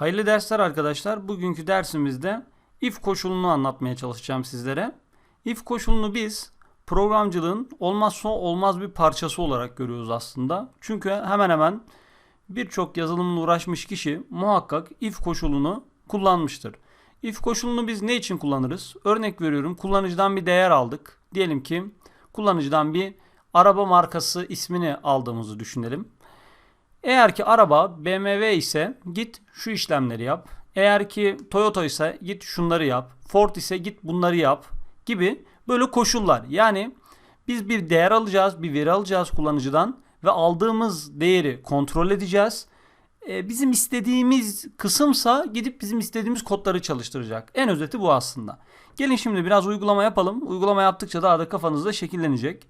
Hayırlı dersler arkadaşlar. Bugünkü dersimizde if koşulunu anlatmaya çalışacağım sizlere. If koşulunu biz programcılığın olmazsa olmaz bir parçası olarak görüyoruz aslında. Çünkü hemen hemen birçok yazılımla uğraşmış kişi muhakkak if koşulunu kullanmıştır. If koşulunu biz ne için kullanırız? Örnek veriyorum kullanıcıdan bir değer aldık. Diyelim ki kullanıcıdan bir araba markası ismini aldığımızı düşünelim. Eğer ki araba BMW ise git şu işlemleri yap. Eğer ki Toyota ise git şunları yap. Ford ise git bunları yap gibi böyle koşullar. Yani biz bir değer alacağız, bir veri alacağız kullanıcıdan ve aldığımız değeri kontrol edeceğiz. Ee, bizim istediğimiz kısımsa gidip bizim istediğimiz kodları çalıştıracak. En özeti bu aslında. Gelin şimdi biraz uygulama yapalım. Uygulama yaptıkça daha da kafanızda şekillenecek.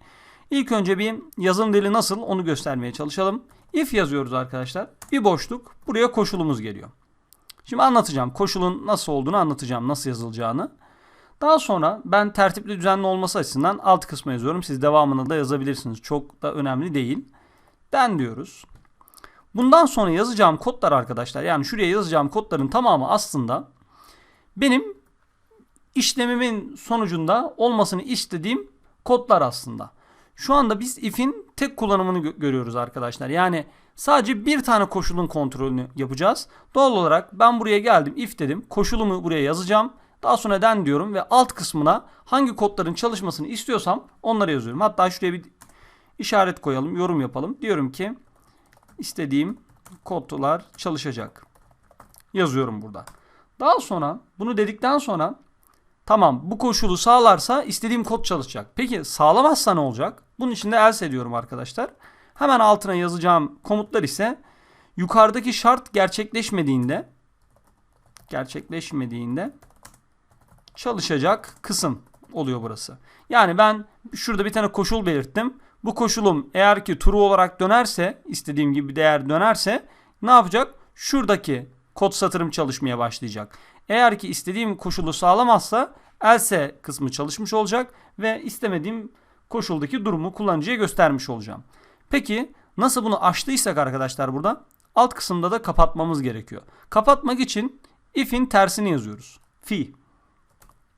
İlk önce bir yazılım dili nasıl onu göstermeye çalışalım. If yazıyoruz arkadaşlar. Bir boşluk. Buraya koşulumuz geliyor. Şimdi anlatacağım. Koşulun nasıl olduğunu anlatacağım. Nasıl yazılacağını. Daha sonra ben tertipli düzenli olması açısından alt kısma yazıyorum. Siz devamını da yazabilirsiniz. Çok da önemli değil. Den diyoruz. Bundan sonra yazacağım kodlar arkadaşlar. Yani şuraya yazacağım kodların tamamı aslında benim işlemimin sonucunda olmasını istediğim kodlar aslında. Şu anda biz if'in tek kullanımını gö- görüyoruz arkadaşlar. Yani sadece bir tane koşulun kontrolünü yapacağız. Doğal olarak ben buraya geldim if dedim. Koşulumu buraya yazacağım. Daha sonra den diyorum ve alt kısmına hangi kodların çalışmasını istiyorsam onları yazıyorum. Hatta şuraya bir işaret koyalım, yorum yapalım. Diyorum ki istediğim kodlar çalışacak. Yazıyorum burada. Daha sonra bunu dedikten sonra Tamam bu koşulu sağlarsa istediğim kod çalışacak. Peki sağlamazsa ne olacak? Bunun için de else ediyorum arkadaşlar. Hemen altına yazacağım komutlar ise yukarıdaki şart gerçekleşmediğinde gerçekleşmediğinde çalışacak kısım oluyor burası. Yani ben şurada bir tane koşul belirttim. Bu koşulum eğer ki true olarak dönerse istediğim gibi değer dönerse ne yapacak? Şuradaki kod satırım çalışmaya başlayacak. Eğer ki istediğim koşulu sağlamazsa else kısmı çalışmış olacak ve istemediğim koşuldaki durumu kullanıcıya göstermiş olacağım. Peki nasıl bunu açtıysak arkadaşlar burada alt kısımda da kapatmamız gerekiyor. Kapatmak için if'in tersini yazıyoruz. Fi.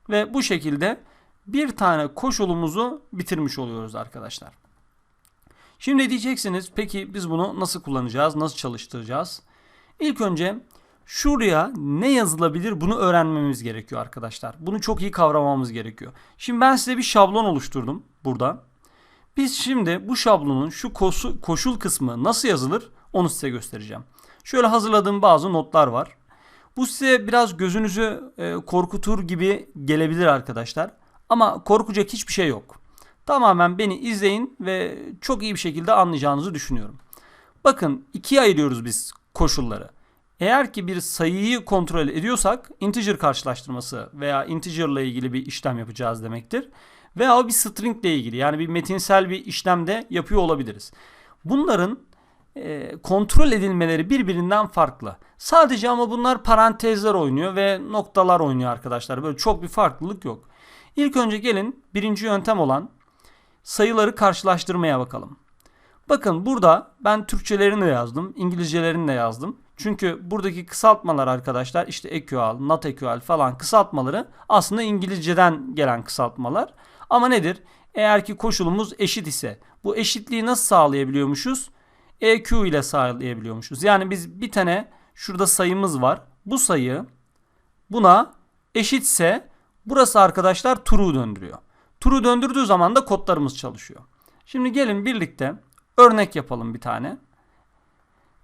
Ve bu şekilde bir tane koşulumuzu bitirmiş oluyoruz arkadaşlar. Şimdi diyeceksiniz peki biz bunu nasıl kullanacağız, nasıl çalıştıracağız? İlk önce şuraya ne yazılabilir bunu öğrenmemiz gerekiyor arkadaşlar. Bunu çok iyi kavramamız gerekiyor. Şimdi ben size bir şablon oluşturdum burada. Biz şimdi bu şablonun şu koşu, koşul kısmı nasıl yazılır onu size göstereceğim. Şöyle hazırladığım bazı notlar var. Bu size biraz gözünüzü e, korkutur gibi gelebilir arkadaşlar. Ama korkacak hiçbir şey yok. Tamamen beni izleyin ve çok iyi bir şekilde anlayacağınızı düşünüyorum. Bakın ikiye ayırıyoruz biz koşulları. Eğer ki bir sayıyı kontrol ediyorsak integer karşılaştırması veya integer ile ilgili bir işlem yapacağız demektir. Veya bir string ile ilgili yani bir metinsel bir işlem de yapıyor olabiliriz. Bunların e, kontrol edilmeleri birbirinden farklı. Sadece ama bunlar parantezler oynuyor ve noktalar oynuyor arkadaşlar. Böyle çok bir farklılık yok. İlk önce gelin birinci yöntem olan sayıları karşılaştırmaya bakalım. Bakın burada ben Türkçelerini de yazdım, İngilizcelerini de yazdım. Çünkü buradaki kısaltmalar arkadaşlar işte equal, not equal falan kısaltmaları aslında İngilizceden gelen kısaltmalar. Ama nedir? Eğer ki koşulumuz eşit ise bu eşitliği nasıl sağlayabiliyormuşuz? EQ ile sağlayabiliyormuşuz. Yani biz bir tane şurada sayımız var. Bu sayı buna eşitse burası arkadaşlar true döndürüyor. True döndürdüğü zaman da kodlarımız çalışıyor. Şimdi gelin birlikte örnek yapalım bir tane.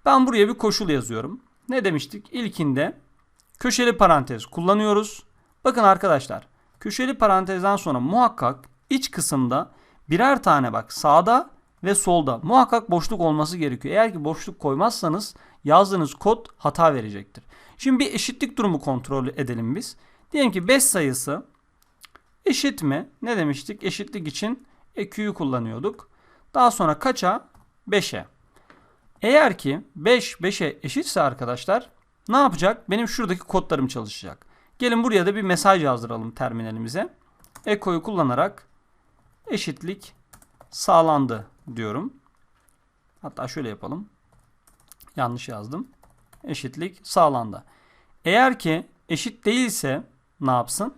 Ben buraya bir koşul yazıyorum. Ne demiştik? İlkinde köşeli parantez kullanıyoruz. Bakın arkadaşlar köşeli parantezden sonra muhakkak iç kısımda birer tane bak sağda ve solda muhakkak boşluk olması gerekiyor. Eğer ki boşluk koymazsanız yazdığınız kod hata verecektir. Şimdi bir eşitlik durumu kontrol edelim biz. Diyelim ki 5 sayısı eşit mi? Ne demiştik? Eşitlik için EQ'yu kullanıyorduk. Daha sonra kaça? 5'e. Eğer ki 5 5'e eşitse arkadaşlar ne yapacak? Benim şuradaki kodlarım çalışacak. Gelin buraya da bir mesaj yazdıralım terminalimize. Eko'yu kullanarak eşitlik sağlandı diyorum. Hatta şöyle yapalım. Yanlış yazdım. Eşitlik sağlandı. Eğer ki eşit değilse ne yapsın?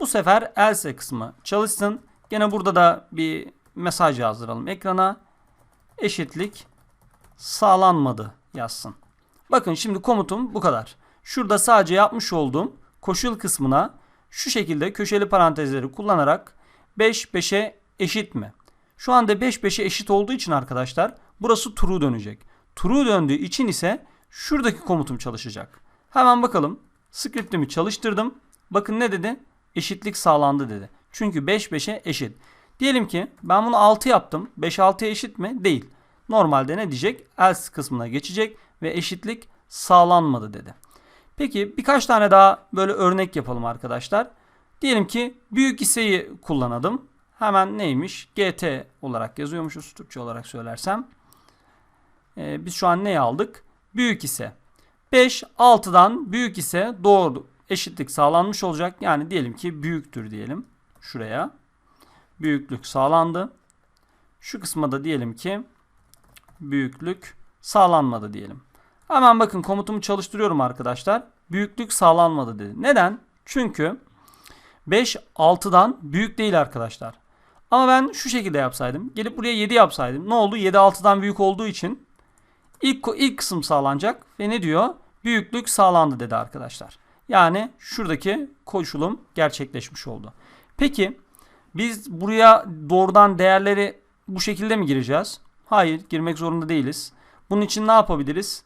Bu sefer else kısmı çalışsın. Gene burada da bir mesaj yazdıralım ekrana. Eşitlik sağlanmadı yazsın. Bakın şimdi komutum bu kadar. Şurada sadece yapmış olduğum koşul kısmına şu şekilde köşeli parantezleri kullanarak 5 5'e eşit mi? Şu anda 5 5'e eşit olduğu için arkadaşlar burası true dönecek. True döndüğü için ise şuradaki komutum çalışacak. Hemen bakalım. Script'imi çalıştırdım. Bakın ne dedi? Eşitlik sağlandı dedi. Çünkü 5 5'e eşit. Diyelim ki ben bunu 6 yaptım. 5 6'ya eşit mi? Değil. Normalde ne diyecek? Else kısmına geçecek ve eşitlik sağlanmadı dedi. Peki birkaç tane daha böyle örnek yapalım arkadaşlar. Diyelim ki büyük hisseyi kullanalım. Hemen neymiş? GT olarak yazıyormuşuz Türkçe olarak söylersem. Ee, biz şu an neyi aldık? Büyük ise 5 6'dan büyük ise doğru eşitlik sağlanmış olacak. Yani diyelim ki büyüktür diyelim. Şuraya. Büyüklük sağlandı. Şu kısma da diyelim ki büyüklük sağlanmadı diyelim. Hemen bakın komutumu çalıştırıyorum arkadaşlar. Büyüklük sağlanmadı dedi. Neden? Çünkü 5 6'dan büyük değil arkadaşlar. Ama ben şu şekilde yapsaydım. Gelip buraya 7 yapsaydım. Ne oldu? 7 6'dan büyük olduğu için ilk, ilk kısım sağlanacak. Ve ne diyor? Büyüklük sağlandı dedi arkadaşlar. Yani şuradaki koşulum gerçekleşmiş oldu. Peki biz buraya doğrudan değerleri bu şekilde mi gireceğiz? Hayır girmek zorunda değiliz. Bunun için ne yapabiliriz?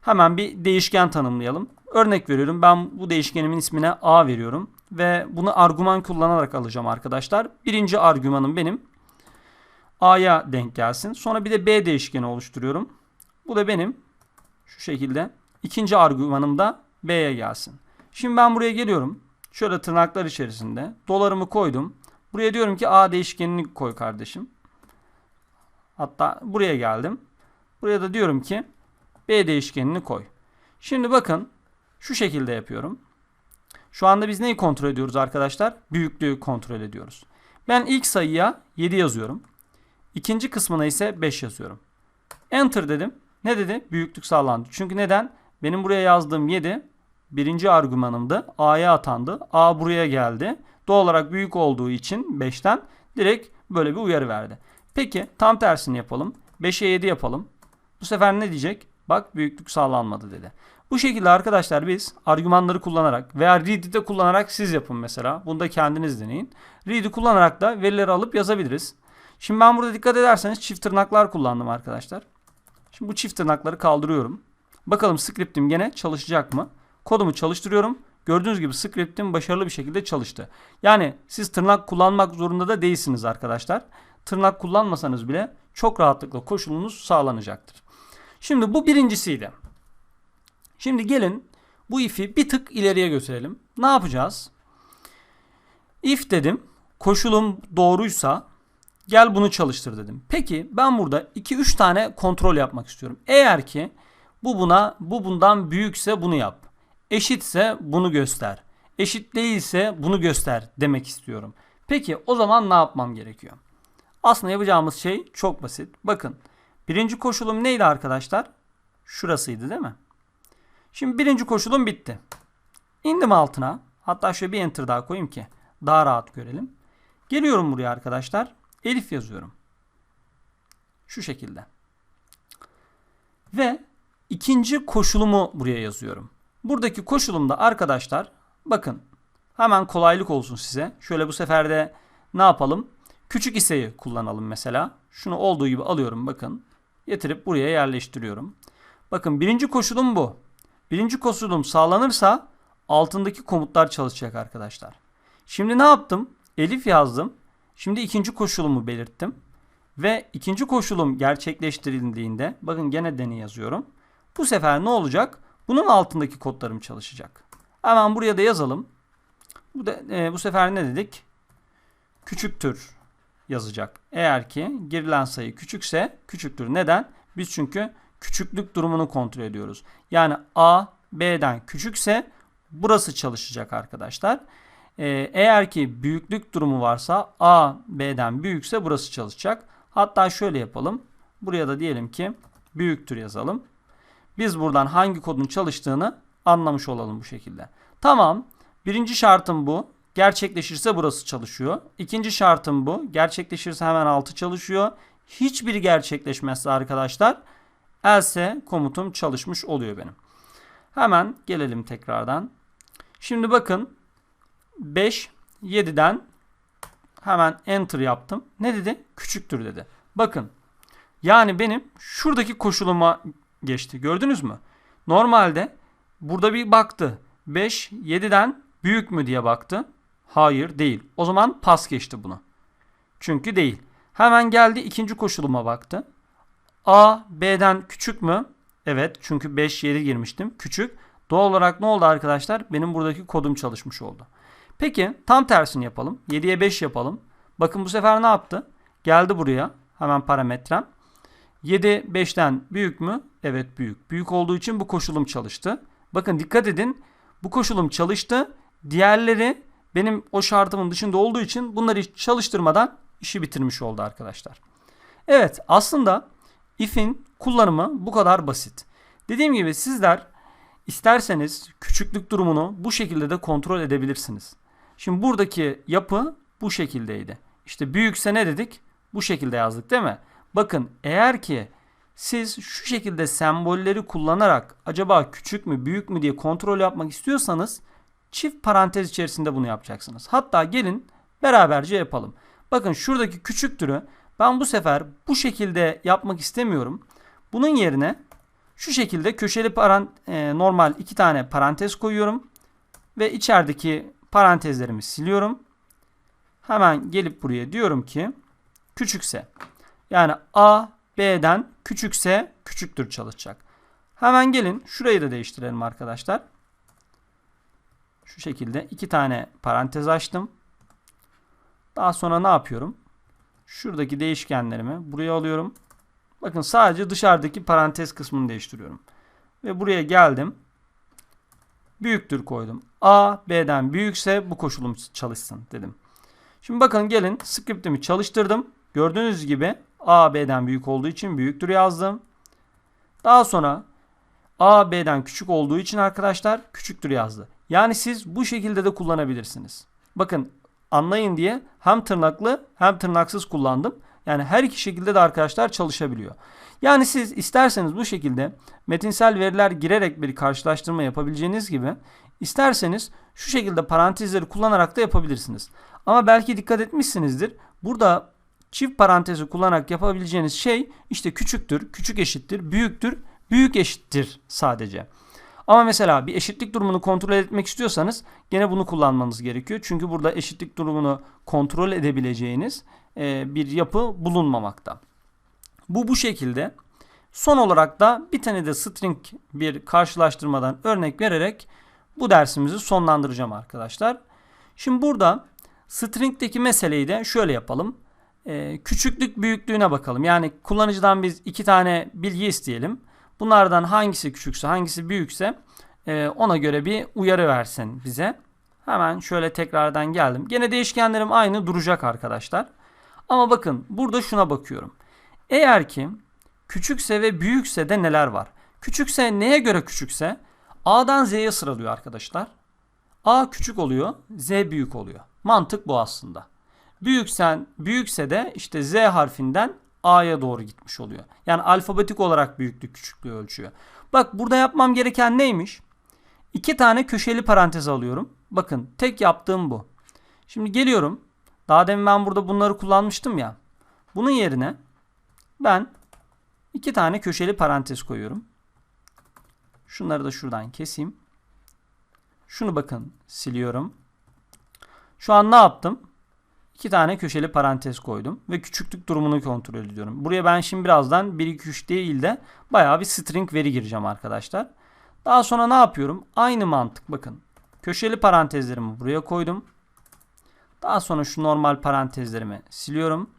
Hemen bir değişken tanımlayalım. Örnek veriyorum ben bu değişkenimin ismine A veriyorum. Ve bunu argüman kullanarak alacağım arkadaşlar. Birinci argümanım benim A'ya denk gelsin. Sonra bir de B değişkeni oluşturuyorum. Bu da benim şu şekilde. İkinci argümanım da B'ye gelsin. Şimdi ben buraya geliyorum. Şöyle tırnaklar içerisinde dolarımı koydum. Buraya diyorum ki A değişkenini koy kardeşim. Hatta buraya geldim. Buraya da diyorum ki B değişkenini koy. Şimdi bakın şu şekilde yapıyorum. Şu anda biz neyi kontrol ediyoruz arkadaşlar? Büyüklüğü kontrol ediyoruz. Ben ilk sayıya 7 yazıyorum. İkinci kısmına ise 5 yazıyorum. Enter dedim. Ne dedi? Büyüklük sağlandı. Çünkü neden? Benim buraya yazdığım 7 birinci argümanımdı. A'ya atandı. A buraya geldi. Doğal olarak büyük olduğu için 5'ten direkt böyle bir uyarı verdi. Peki tam tersini yapalım. 5'e 7 yapalım. Bu sefer ne diyecek? Bak büyüklük sağlanmadı dedi. Bu şekilde arkadaşlar biz argümanları kullanarak veya read'i de kullanarak siz yapın mesela. Bunu da kendiniz deneyin. Read'i kullanarak da verileri alıp yazabiliriz. Şimdi ben burada dikkat ederseniz çift tırnaklar kullandım arkadaşlar. Şimdi bu çift tırnakları kaldırıyorum. Bakalım script'im gene çalışacak mı? Kodumu çalıştırıyorum. Gördüğünüz gibi script'im başarılı bir şekilde çalıştı. Yani siz tırnak kullanmak zorunda da değilsiniz arkadaşlar. Tırnak kullanmasanız bile çok rahatlıkla koşulunuz sağlanacaktır. Şimdi bu birincisiydi. Şimdi gelin bu if'i bir tık ileriye götürelim. Ne yapacağız? If dedim. Koşulum doğruysa gel bunu çalıştır dedim. Peki ben burada 2-3 tane kontrol yapmak istiyorum. Eğer ki bu buna bu bundan büyükse bunu yap. Eşitse bunu göster. Eşit değilse bunu göster demek istiyorum. Peki o zaman ne yapmam gerekiyor? Aslında yapacağımız şey çok basit. Bakın birinci koşulum neydi arkadaşlar? Şurasıydı değil mi? Şimdi birinci koşulum bitti. İndim altına. Hatta şöyle bir enter daha koyayım ki daha rahat görelim. Geliyorum buraya arkadaşlar. Elif yazıyorum. Şu şekilde. Ve ikinci koşulumu buraya yazıyorum. Buradaki koşulumda arkadaşlar bakın hemen kolaylık olsun size. Şöyle bu sefer de ne yapalım? Küçük hisseyi kullanalım mesela. Şunu olduğu gibi alıyorum bakın. Getirip buraya yerleştiriyorum. Bakın birinci koşulum bu. Birinci koşulum sağlanırsa altındaki komutlar çalışacak arkadaşlar. Şimdi ne yaptım? Elif yazdım. Şimdi ikinci koşulumu belirttim. Ve ikinci koşulum gerçekleştirildiğinde bakın gene deni yazıyorum. Bu sefer ne olacak? Bunun altındaki kodlarım çalışacak. Hemen buraya da yazalım. Bu, da, e, bu sefer ne dedik? Küçüktür yazacak. Eğer ki girilen sayı küçükse küçüktür. Neden? Biz çünkü küçüklük durumunu kontrol ediyoruz. Yani A B'den küçükse burası çalışacak arkadaşlar. Ee, eğer ki büyüklük durumu varsa A B'den büyükse burası çalışacak. Hatta şöyle yapalım. Buraya da diyelim ki büyüktür yazalım. Biz buradan hangi kodun çalıştığını anlamış olalım bu şekilde. Tamam. Birinci şartım bu. Gerçekleşirse burası çalışıyor. İkinci şartım bu. Gerçekleşirse hemen altı çalışıyor. Hiçbiri gerçekleşmezse arkadaşlar else komutum çalışmış oluyor benim. Hemen gelelim tekrardan. Şimdi bakın 5 7'den hemen enter yaptım. Ne dedi? Küçüktür dedi. Bakın yani benim şuradaki koşuluma geçti. Gördünüz mü? Normalde burada bir baktı. 5 7'den büyük mü diye baktı. Hayır değil. O zaman pas geçti bunu. Çünkü değil. Hemen geldi ikinci koşuluma baktı. A B'den küçük mü? Evet çünkü 5 7 girmiştim. Küçük. Doğal olarak ne oldu arkadaşlar? Benim buradaki kodum çalışmış oldu. Peki tam tersini yapalım. 7'ye 5 yapalım. Bakın bu sefer ne yaptı? Geldi buraya. Hemen parametrem. 7 5'ten büyük mü? Evet büyük. Büyük olduğu için bu koşulum çalıştı. Bakın dikkat edin. Bu koşulum çalıştı. Diğerleri benim o şartımın dışında olduğu için bunları hiç çalıştırmadan işi bitirmiş oldu arkadaşlar. Evet aslında if'in kullanımı bu kadar basit. Dediğim gibi sizler isterseniz küçüklük durumunu bu şekilde de kontrol edebilirsiniz. Şimdi buradaki yapı bu şekildeydi. İşte büyükse ne dedik? Bu şekilde yazdık değil mi? Bakın eğer ki siz şu şekilde sembolleri kullanarak acaba küçük mü büyük mü diye kontrol yapmak istiyorsanız çift parantez içerisinde bunu yapacaksınız. Hatta gelin beraberce yapalım. Bakın şuradaki küçüktürü ben bu sefer bu şekilde yapmak istemiyorum. Bunun yerine şu şekilde köşeli parant e, normal iki tane parantez koyuyorum ve içerideki parantezlerimi siliyorum. Hemen gelip buraya diyorum ki küçükse yani A B'den küçükse küçüktür çalışacak. Hemen gelin şurayı da değiştirelim arkadaşlar. Şu şekilde iki tane parantez açtım. Daha sonra ne yapıyorum? Şuradaki değişkenlerimi buraya alıyorum. Bakın sadece dışarıdaki parantez kısmını değiştiriyorum. Ve buraya geldim. Büyüktür koydum. A B'den büyükse bu koşulum çalışsın dedim. Şimdi bakın gelin scriptimi çalıştırdım. Gördüğünüz gibi A B'den büyük olduğu için büyüktür yazdım. Daha sonra A B'den küçük olduğu için arkadaşlar küçüktür yazdı. Yani siz bu şekilde de kullanabilirsiniz. Bakın anlayın diye hem tırnaklı hem tırnaksız kullandım. Yani her iki şekilde de arkadaşlar çalışabiliyor. Yani siz isterseniz bu şekilde metinsel veriler girerek bir karşılaştırma yapabileceğiniz gibi isterseniz şu şekilde parantezleri kullanarak da yapabilirsiniz. Ama belki dikkat etmişsinizdir. Burada çift parantezi kullanarak yapabileceğiniz şey işte küçüktür, küçük eşittir, büyüktür, büyük eşittir sadece. Ama mesela bir eşitlik durumunu kontrol etmek istiyorsanız gene bunu kullanmanız gerekiyor. Çünkü burada eşitlik durumunu kontrol edebileceğiniz e, bir yapı bulunmamakta. Bu bu şekilde. Son olarak da bir tane de string bir karşılaştırmadan örnek vererek bu dersimizi sonlandıracağım arkadaşlar. Şimdi burada string'deki meseleyi de şöyle yapalım. Ee, küçüklük büyüklüğüne bakalım. Yani kullanıcıdan biz iki tane bilgi isteyelim. Bunlardan hangisi küçükse hangisi büyükse e, ona göre bir uyarı versin bize. Hemen şöyle tekrardan geldim. Gene değişkenlerim aynı duracak arkadaşlar. Ama bakın burada şuna bakıyorum. Eğer ki küçükse ve büyükse de neler var? Küçükse neye göre küçükse A'dan Z'ye sıralıyor arkadaşlar. A küçük oluyor, Z büyük oluyor. Mantık bu aslında. Büyüksen büyükse de işte Z harfinden A'ya doğru gitmiş oluyor. Yani alfabetik olarak büyüklük küçüklüğü ölçüyor. Bak burada yapmam gereken neymiş? İki tane köşeli parantez alıyorum. Bakın tek yaptığım bu. Şimdi geliyorum. Daha demin ben burada bunları kullanmıştım ya. Bunun yerine ben iki tane köşeli parantez koyuyorum. Şunları da şuradan keseyim. Şunu bakın siliyorum. Şu an ne yaptım? İki tane köşeli parantez koydum ve küçüklük durumunu kontrol ediyorum. Buraya ben şimdi birazdan 1 2 3 değil de bayağı bir string veri gireceğim arkadaşlar. Daha sonra ne yapıyorum? Aynı mantık bakın. Köşeli parantezlerimi buraya koydum. Daha sonra şu normal parantezlerimi siliyorum.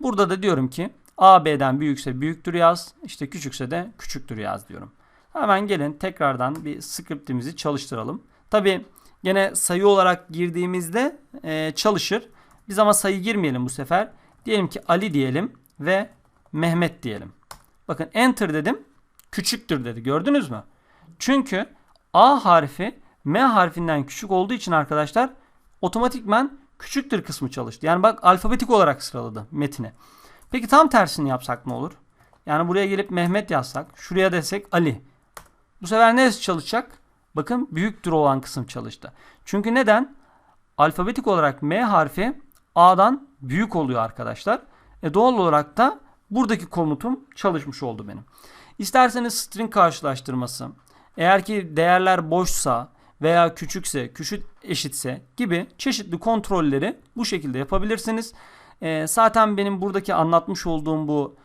Burada da diyorum ki A B'den büyükse büyüktür yaz. İşte küçükse de küçüktür yaz diyorum. Hemen gelin tekrardan bir scriptimizi çalıştıralım. Tabi gene sayı olarak girdiğimizde e, çalışır. Biz ama sayı girmeyelim bu sefer. Diyelim ki Ali diyelim ve Mehmet diyelim. Bakın enter dedim. Küçüktür dedi. Gördünüz mü? Çünkü A harfi M harfinden küçük olduğu için arkadaşlar otomatikmen küçüktür kısmı çalıştı. Yani bak alfabetik olarak sıraladı metini. Peki tam tersini yapsak ne olur? Yani buraya gelip Mehmet yazsak, şuraya desek Ali. Bu sefer neresi çalışacak? Bakın büyüktür olan kısım çalıştı. Çünkü neden? Alfabetik olarak M harfi A'dan büyük oluyor arkadaşlar. E doğal olarak da buradaki komutum çalışmış oldu benim. İsterseniz string karşılaştırması, eğer ki değerler boşsa veya küçükse, küçük eşitse gibi çeşitli kontrolleri bu şekilde yapabilirsiniz. E, zaten benim buradaki anlatmış olduğum bu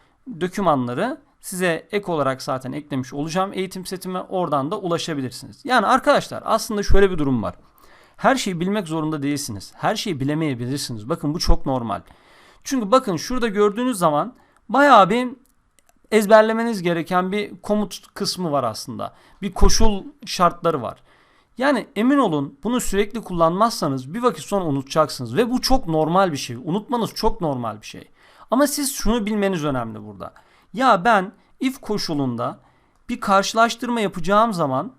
dokümanları size ek olarak zaten eklemiş olacağım eğitim setime oradan da ulaşabilirsiniz. Yani arkadaşlar aslında şöyle bir durum var. Her şeyi bilmek zorunda değilsiniz. Her şeyi bilemeyebilirsiniz. Bakın bu çok normal. Çünkü bakın şurada gördüğünüz zaman bayağı bir ezberlemeniz gereken bir komut kısmı var aslında. Bir koşul şartları var. Yani emin olun bunu sürekli kullanmazsanız bir vakit sonra unutacaksınız ve bu çok normal bir şey. Unutmanız çok normal bir şey. Ama siz şunu bilmeniz önemli burada. Ya ben if koşulunda bir karşılaştırma yapacağım zaman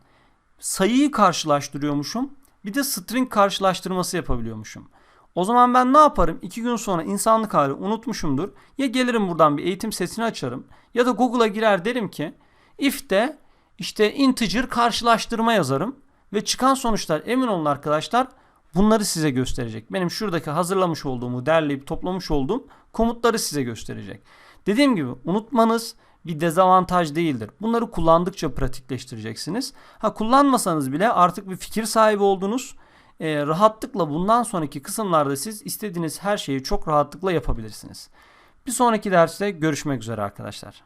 sayıyı karşılaştırıyormuşum. Bir de string karşılaştırması yapabiliyormuşum. O zaman ben ne yaparım? İki gün sonra insanlık hali unutmuşumdur. Ya gelirim buradan bir eğitim setini açarım. Ya da Google'a girer derim ki if'te işte integer karşılaştırma yazarım. Ve çıkan sonuçlar emin olun arkadaşlar bunları size gösterecek. Benim şuradaki hazırlamış olduğumu derleyip toplamış olduğum komutları size gösterecek. Dediğim gibi unutmanız bir dezavantaj değildir. Bunları kullandıkça pratikleştireceksiniz. Ha kullanmasanız bile artık bir fikir sahibi oldunuz. Ee, rahatlıkla bundan sonraki kısımlarda siz istediğiniz her şeyi çok rahatlıkla yapabilirsiniz. Bir sonraki derste görüşmek üzere arkadaşlar.